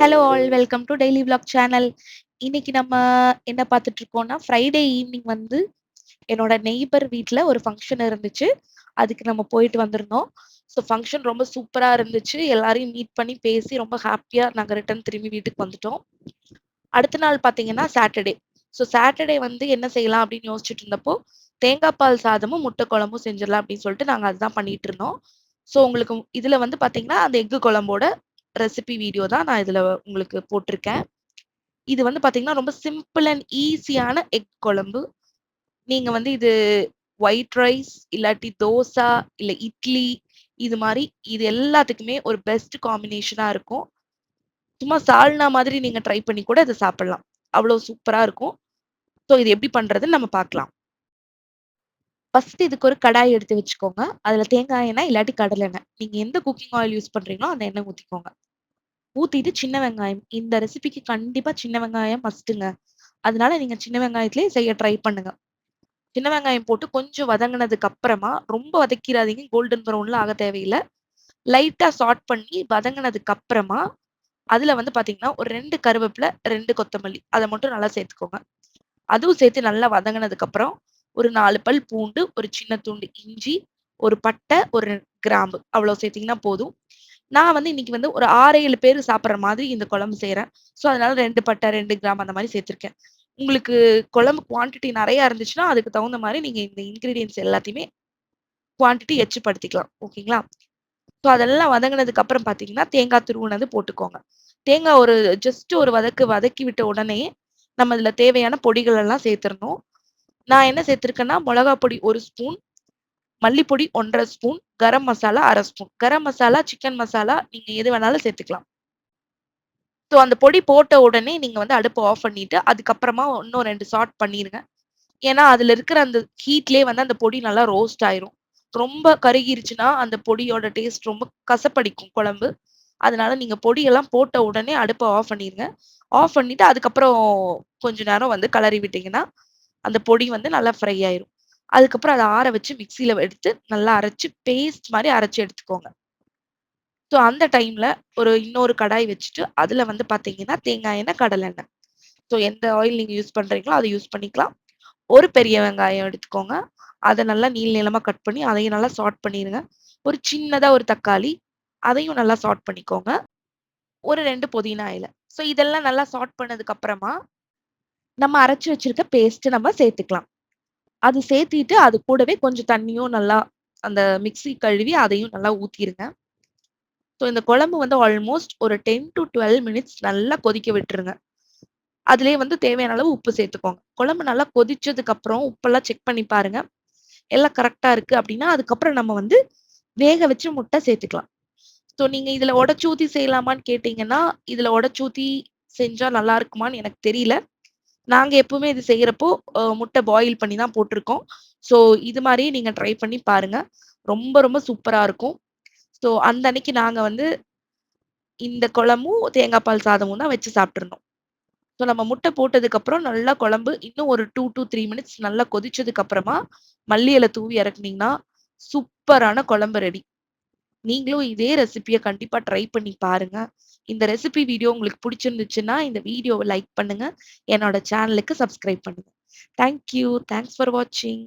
Hello all welcome to daily vlog channel இன்னைக்கு நம்ம என்ன பார்த்துட்டு இருக்கோம்னா ஃப்ரைடே ஈவினிங் வந்து என்னோட நெய்பர் வீட்டில் ஒரு ஃபங்க்ஷன் இருந்துச்சு. அதுக்கு நம்ம போயிட்டு வந்திருந்தோம். ஸோ ஃபங்க்ஷன் ரொம்ப சூப்பராக இருந்துச்சு. எல்லாரையும் மீட் பண்ணி பேசி ரொம்ப ஹாப்பியாக நாங்கள் ரிட்டர்ன் திரும்பி வீட்டுக்கு வந்துட்டோம். அடுத்த நாள் பார்த்தீங்கன்னா சாட்டர்டே ஸோ சாட்டர்டே வந்து என்ன செய்யலாம் அப்படின்னு யோசிச்சுட்டு இருந்தப்போ தேங்காய் பால் சாதமும் முட்டை குழம்பும் செஞ்சிடலாம் அப்படின்னு சொல்லிட்டு நாங்கள் அதுதான் பண்ணிட்டு இருந்தோம். ஸோ உங்களுக்கு இதில் வந்து பார்த்தீங்கன்னா அந்த எக்கு குழம்போட ரெசிபி வீடியோ தான் நான் இதில் உங்களுக்கு போட்டிருக்கேன். இது வந்து பார்த்தீங்கன்னா ரொம்ப சிம்பிள் அண்ட் ஈஸியான எக் குழம்பு. நீங்கள் வந்து இது ஒயிட் ரைஸ் இல்லாட்டி தோசை இல்லை இட்லி இது மாதிரி இது எல்லாத்துக்குமே ஒரு பெஸ்ட் காம்பினேஷனாக இருக்கும். சும்மா சால்னா மாதிரி நீங்கள் ட்ரை பண்ணி கூட இதை சாப்பிடலாம். அவ்வளோ சூப்பராக இருக்கும். ஸோ இது எப்படி பண்ணுறதுன்னு நம்ம பார்க்கலாம். ஃபர்ஸ்ட் இதுக்கு ஒரு கடாய் எடுத்து வச்சுக்கோங்க. அதில் தேங்காய் எண்ணெய் இல்லாட்டி கடலை எண்ணெய். நீங்கள் எந்த குக்கிங் ஆயில் யூஸ் பண்ணுறீங்களோ அந்த எண்ணெய் ஊற்றிக்கோங்க ஊற்றிட்டு சின்ன வெங்காயம். இந்த ரெசிபிக்கு கண்டிப்பாக சின்ன வெங்காயம் மஸ்ட்டுங்க அதனால நீங்கள் சின்ன வெங்காயத்துலேயே செய்ய ட்ரை பண்ணுங்க. சின்ன வெங்காயம் போட்டு கொஞ்சம் வதங்கினதுக்கு அப்புறமா ரொம்ப வதக்கிறாதீங்க. கோல்டன் ப்ரௌன்ல ஆக தேவையில்லை. லைட்டாக சாட் பண்ணி வதங்கினதுக்கு அப்புறமா அதில் வந்து பாத்தீங்கன்னா ஒரு ரெண்டு கருவேப்பில ரெண்டு கொத்தமல்லி அதை மட்டும் நல்லா சேர்த்துக்கோங்க. அதுவும் சேர்த்து நல்லா வதங்கினதுக்கு அப்புறம் ஒரு நாலு பல் பூண்டு ஒரு சின்ன துண்டு இஞ்சி ஒரு பட்டை ஒரு கிராம்பு அவ்வளோ சேர்த்தீங்கன்னா போதும். நான் வந்து இன்னைக்கு வந்து ஒரு ஆறு ஏழு பேர் சாப்பிட்ற மாதிரி இந்த குழம்பு செய்கிறேன் ஸோ அதனால ரெண்டு பட்டை ரெண்டு கிராம் அந்த மாதிரி சேர்த்துருக்கேன். உங்களுக்கு குழம்பு குவான்டிட்டி நிறையா இருந்துச்சுன்னா அதுக்கு தகுந்த மாதிரி நீங்கள் இந்த இன்க்ரீடியன்ஸ் எல்லாத்தையுமே குவான்டிட்டி எச்சுப்படுத்திக்கலாம் ஓகேங்களா? ஸோ அதெல்லாம் வதங்கினதுக்கு அப்புறம் பார்த்தீங்கன்னா தேங்காய் துருவுனது போட்டுக்கோங்க. தேங்காய் ஒரு ஜஸ்ட் ஒரு வதக்கு வதக்கி விட்ட உடனே நம்ம இதில் தேவையான பொடிகள் எல்லாம் சேர்த்துடணும். நான் என்ன சேர்த்துருக்கேன்னா மிளகா பொடி ஒரு ஸ்பூன் மல்லிப்பொடி ஒன்றரை ஸ்பூன் கரம் மசாலா அரை ஸ்பூன். கரம் மசாலா சிக்கன் மசாலா நீங்க எது வேணாலும் சேர்த்துக்கலாம். ஸோ அந்த பொடி போட்ட உடனே நீங்க வந்து அடுப்பை ஆஃப் பண்ணிட்டு அதுக்கப்புறமா இன்னும் ரெண்டு சாட் பண்ணிருங்க. ஏன்னா அதுல இருக்கிற அந்த ஹீட்லயே வந்து அந்த பொடி நல்லா ரோஸ்ட் ஆயிரும். ரொம்ப கருகிருச்சுன்னா அந்த பொடியோட டேஸ்ட் ரொம்ப கசப்படிக்கும் குழம்பு. அதனால நீங்க பொடியெல்லாம் போட்ட உடனே அடுப்பை ஆஃப் பண்ணிருங்க. ஆஃப் பண்ணிட்டு அதுக்கப்புறம் கொஞ்ச நேரம் வந்து கலரி விட்டீங்கன்னா அந்த பொடி வந்து நல்லா ஃப்ரை ஆயிரும். அதுக்கப்புறம் அதை ஆற வச்சு மிக்சியில எடுத்து நல்லா அரைச்சு பேஸ்ட் மாதிரி அரைச்சு எடுத்துக்கோங்க. ஸோ அந்த டைம்ல ஒரு இன்னொரு கடாய் வச்சுட்டு அதுல வந்து பாத்தீங்கன்னா தேங்காய் எண்ணெய் கடலை எண்ணெய். ஸோ எந்த ஆயில் நீங்க யூஸ் பண்றீங்களோ அதை யூஸ் பண்ணிக்கலாம். ஒரு பெரிய வெங்காயம் எடுத்துக்கோங்க. அதை நல்லா நீள் நீளமா கட் பண்ணி அதையும் நல்லா சார்ட் பண்ணிடுங்க ஒரு சின்னதா ஒரு தக்காளி அதையும் நல்லா சார்ட் பண்ணிக்கோங்க. ஒரு ரெண்டு புதினா இலை. ஸோ இதெல்லாம் நல்லா சார்ட் பண்ணதுக்கு அப்புறமா நம்ம அரைச்சு வச்சிருக்க பேஸ்ட் நம்ம சேர்த்துக்கலாம். அது சேர்த்திட்டு அது கூடவே கொஞ்சம் தண்ணியும் நல்லா அந்த மிக்ஸி கழுவி அதையும் நல்லா ஊற்றிருங்க ஸோ இந்த குழம்பு வந்து ஆல்மோஸ்ட் ஒரு டென் டு டுவெல் மினிட்ஸ் நல்லா கொதிக்க விட்டுருங்க. அதுலேயே வந்து தேவையான அளவு உப்பு சேர்த்துக்கோங்க. குழம்பு நல்லா கொதிச்சதுக்கு அப்புறம் உப்பெல்லாம் செக் பண்ணி பாருங்க. எல்லாம் கரெக்டாக இருக்கு அப்படின்னா அதுக்கப்புறம் நம்ம வந்து வேக வச்சு முட்டை சேர்த்துக்கலாம். ஸோ நீங்கள் இதில் உடச்சூத்தி செய்யலாமான்னு கேட்டிங்கன்னா இதில் உடச்சூத்தி செஞ்சால் நல்லா இருக்குமான்னு எனக்கு தெரியல. நாங்க எப்பவுமே இது செய்யறப்போ முட்டை பாயில் பண்ணி தான் போட்டிருக்கோம். ஸோ இது மாதிரியே நீங்க ட்ரை பண்ணி பாருங்க. ரொம்ப ரொம்ப சூப்பரா இருக்கும். ஸோ அந்த அன்னைக்கு நாங்க வந்து இந்த குழம்பும் தேங்காய் பால் சாதமும் தான் வச்சு சாப்பிட்டுருந்தோம். ஸோ நம்ம முட்டை போட்டதுக்கு அப்புறம் நல்லா குழம்பு இன்னும் ஒரு டூ டூ த்ரீ மினிட்ஸ் நல்லா கொதிச்சதுக்கு அப்புறமா மல்லி இலை தூவி இறக்குனீங்கன்னா சூப்பரான குழம்பு ரெடி நீங்களும் இதே ரெசிபியை கண்டிப்பா ட்ரை பண்ணி பாருங்க. இந்த ரெசிபி வீடியோ உங்களுக்கு பிடிச்சிருந்துச்சுன்னா இந்த வீடியோவை லைக் பண்ணுங்க. என்னோட சேனலுக்கு சப்ஸ்கிரைப் பண்ணுங்க. தேங்க்யூ தேங்க்ஸ் ஃபார் வாட்சிங்